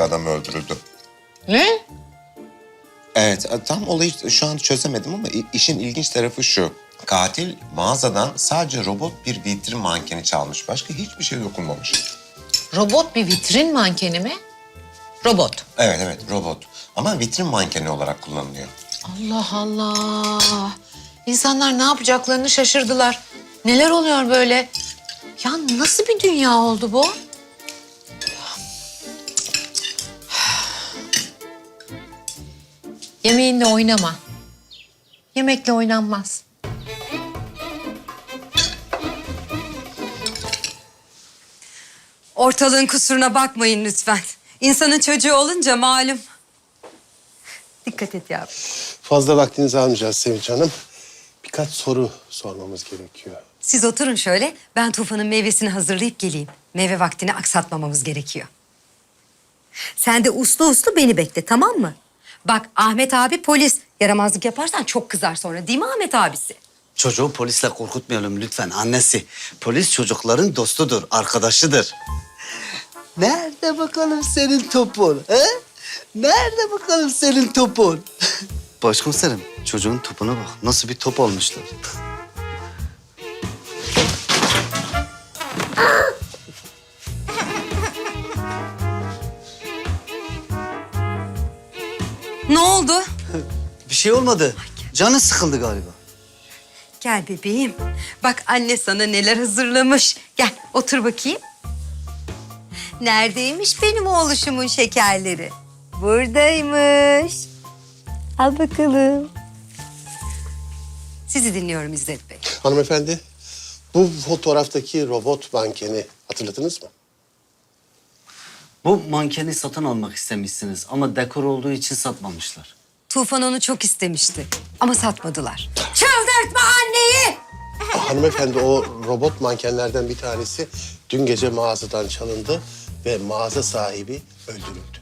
adam öldürüldü. Ne? Evet, e, tam olayı şu an çözemedim ama işin ilginç tarafı şu. Katil mağazadan sadece robot bir vitrin mankeni çalmış. Başka hiçbir şey dokunmamış. Robot bir vitrin mankeni mi? Robot. Evet evet robot. Ama vitrin mankeni olarak kullanılıyor. Allah Allah. İnsanlar ne yapacaklarını şaşırdılar. Neler oluyor böyle? Ya nasıl bir dünya oldu bu? Yemeğinle oynama. Yemekle oynanmaz. Ortalığın kusuruna bakmayın lütfen. İnsanın çocuğu olunca malum. Dikkat et yavrum. Fazla vaktinizi almayacağız Sevinç Hanım. Birkaç soru sormamız gerekiyor. Siz oturun şöyle. Ben Tufan'ın meyvesini hazırlayıp geleyim. Meyve vaktini aksatmamamız gerekiyor. Sen de uslu uslu beni bekle tamam mı? Bak Ahmet abi polis. Yaramazlık yaparsan çok kızar sonra değil mi Ahmet abisi? Çocuğu polisle korkutmayalım lütfen annesi. Polis çocukların dostudur, arkadaşıdır. Nerede bakalım senin topun? He? Nerede bakalım senin topun? Başkomiserim, çocuğun topuna bak. Nasıl bir top olmuşlar. Şey olmadı. Canı sıkıldı galiba. Gel bebeğim. Bak anne sana neler hazırlamış. Gel otur bakayım. Neredeymiş benim oğluşumun şekerleri? Buradaymış. Al bakalım. Sizi dinliyorum İzzet Bey. Hanımefendi, bu fotoğraftaki robot mankeni hatırladınız mı? Bu mankeni satın almak istemişsiniz ama dekor olduğu için satmamışlar. Tufan onu çok istemişti ama satmadılar. Çıldırtma anneyi! Hanımefendi o robot mankenlerden bir tanesi dün gece mağazadan çalındı ve mağaza sahibi öldürüldü.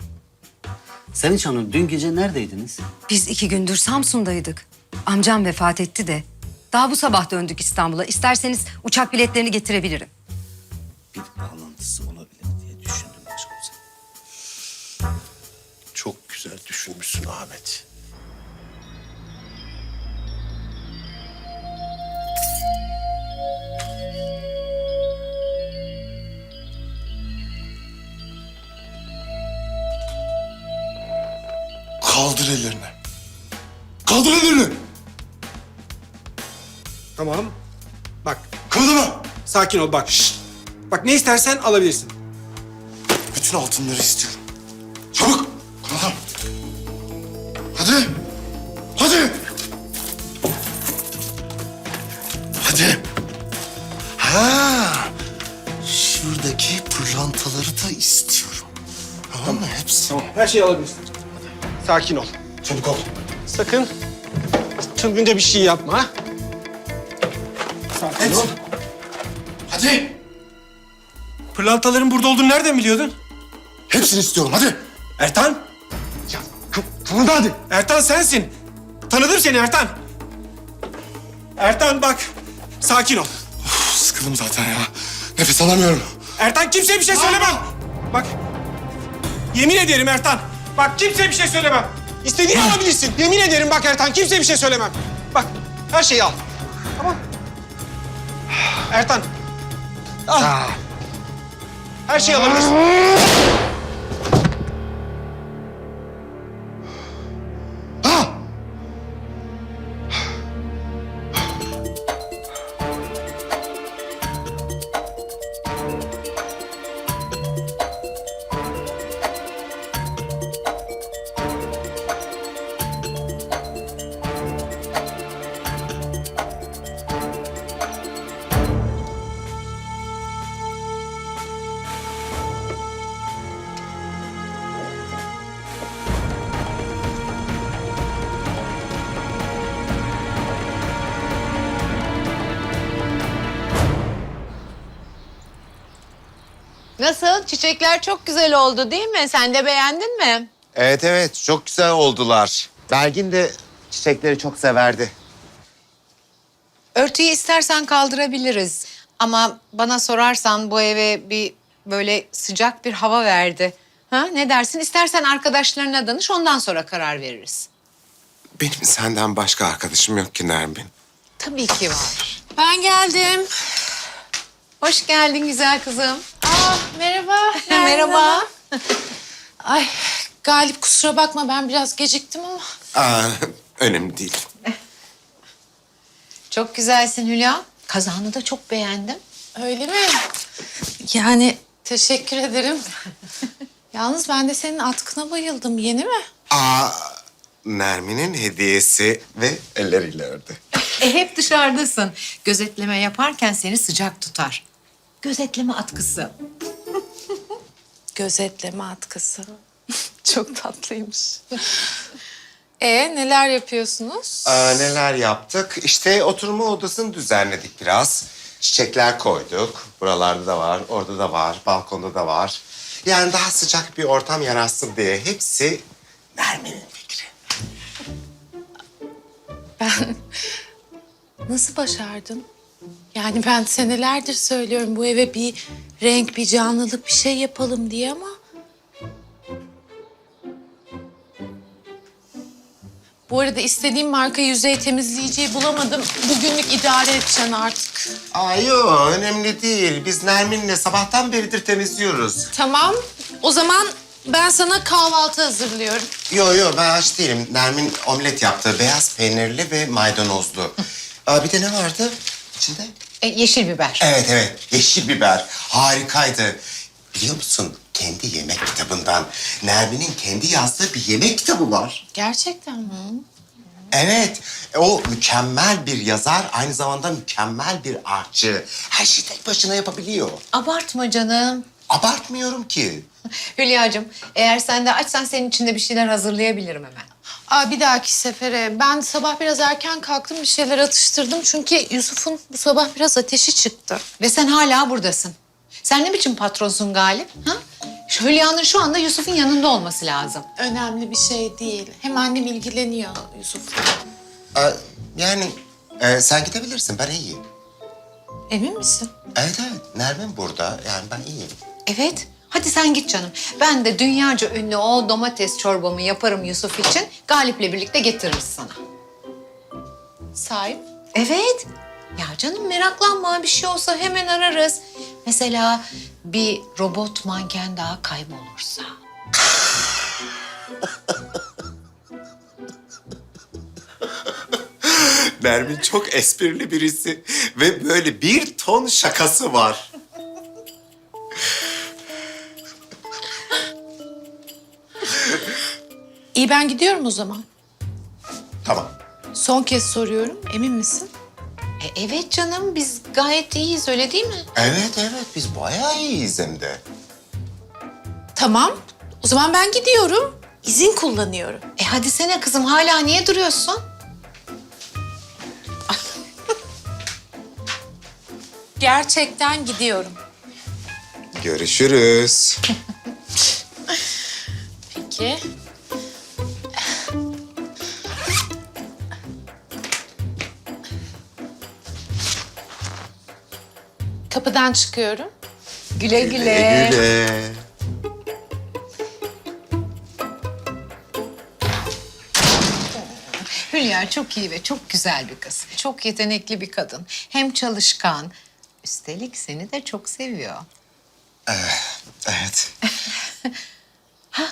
Sevinç Hanım, dün gece neredeydiniz? Biz iki gündür Samsun'daydık. Amcam vefat etti de. Daha bu sabah döndük İstanbul'a. İsterseniz uçak biletlerini getirebilirim. Bir bağlantısı olabilir diye düşündüm başkomiserim. Çok güzel düşünmüşsün Ahmet. Kaldır ellerini. Kaldır ellerini. Tamam. Bak Kımıldama. sakin ol bak. Şşt. Bak ne istersen alabilirsin. Bütün altınları istiyorum. Çabuk. Kımıldama. Hadi. Hadi. Hadi. Ha. Şuradaki pırlantaları da istiyorum. Tamam mı? Hepsi. Tamam her şeyi alabilirsin. Sakin ol. Çabuk ol. Sakın çılgınca bir şey yapma. ha? Sakin ol. Hadi. Pırlantaların burada olduğunu nereden biliyordun? Hepsini istiyorum. Hadi. Ertan. Ya, kı hadi. Ertan sensin. Tanıdım seni Ertan. Ertan bak. Sakin ol. Uf, sıkıldım zaten ya. Nefes alamıyorum. Ertan kimseye bir şey söylemem. Bak. Yemin ederim Ertan. Bak kimseye bir şey söylemem. İstediğini alabilirsin. Yemin ederim bak Ertan kimseye bir şey söylemem. Bak her şeyi al. Tamam. Ertan. Al. Her şeyi alabilirsin. Nasıl? Çiçekler çok güzel oldu değil mi? Sen de beğendin mi? Evet evet çok güzel oldular. Belgin de çiçekleri çok severdi. Örtüyü istersen kaldırabiliriz. Ama bana sorarsan bu eve bir böyle sıcak bir hava verdi. Ha, ne dersin? İstersen arkadaşlarına danış ondan sonra karar veririz. Benim senden başka arkadaşım yok ki Nermin. Tabii ki var. Ben geldim. Hoş geldin güzel kızım. Aa, merhaba. Merhaba. Ay Galip kusura bakma ben biraz geciktim ama. Aa, önemli değil. Çok güzelsin Hülya. Kazağını da çok beğendim. Öyle mi? Yani teşekkür ederim. Yalnız ben de senin atkına bayıldım. Yeni mi? Aa, Nermin'in hediyesi ve elleriyle ördü. E hep dışarıdasın. Gözetleme yaparken seni sıcak tutar. Gözetleme atkısı. Gözetleme atkısı. Çok tatlıymış. E neler yapıyorsunuz? Aa, neler yaptık? İşte oturma odasını düzenledik biraz. Çiçekler koyduk. Buralarda da var, orada da var, balkonda da var. Yani daha sıcak bir ortam yaratsın diye hepsi Nermin'in fikri. Ben nasıl başardın? Yani ben senelerdir söylüyorum bu eve bir renk, bir canlılık bir şey yapalım diye ama... Bu arada istediğim marka yüzey temizleyiciyi bulamadım. Bugünlük idare edeceksin artık. Aa yok, önemli değil. Biz Nermin'le sabahtan beridir temizliyoruz. Tamam. O zaman ben sana kahvaltı hazırlıyorum. Yo yo ben aç değilim. Nermin omlet yaptı. Beyaz peynirli ve maydanozlu. Aa, bir de ne vardı içinde? E, yeşil biber. Evet evet yeşil biber. Harikaydı. Biliyor musun kendi yemek kitabından Nermin'in kendi yazdığı bir yemek kitabı var. Gerçekten mi? Evet o mükemmel bir yazar aynı zamanda mükemmel bir aşçı. Her şeyi tek başına yapabiliyor. Abartma canım. Abartmıyorum ki. Hülya'cığım eğer sen de açsan senin için de bir şeyler hazırlayabilirim hemen. Aa, bir dahaki sefere. Ben sabah biraz erken kalktım bir şeyler atıştırdım. Çünkü Yusuf'un bu sabah biraz ateşi çıktı. Ve sen hala buradasın. Sen ne biçim patronsun Galip? Ha? Hülya'nın şu anda Yusuf'un yanında olması lazım. Önemli bir şey değil. Hem annem ilgileniyor Yusuf'la. Aa, yani e, sen gidebilirsin ben iyiyim. Emin misin? Evet evet Nermin burada yani ben iyiyim. Evet. Hadi sen git canım. Ben de dünyaca ünlü o domates çorbamı yaparım Yusuf için. Galip'le birlikte getiririz sana. Sahip. Evet. Ya canım meraklanma bir şey olsa hemen ararız. Mesela bir robot manken daha kaybolursa. Nermin çok esprili birisi ve böyle bir ton şakası var. İyi ben gidiyorum o zaman. Tamam. Son kez soruyorum. Emin misin? E, evet canım biz gayet iyiyiz öyle değil mi? Evet evet biz bayağı iyiyiz hem de. Tamam. O zaman ben gidiyorum. İzin kullanıyorum. E hadi sene kızım hala niye duruyorsun? Gerçekten gidiyorum. Görüşürüz. Peki. Kapıdan çıkıyorum. Güle güle. Güle. Hülya çok iyi ve çok güzel bir kız. Çok yetenekli bir kadın. Hem çalışkan. Üstelik seni de çok seviyor. Evet. Ha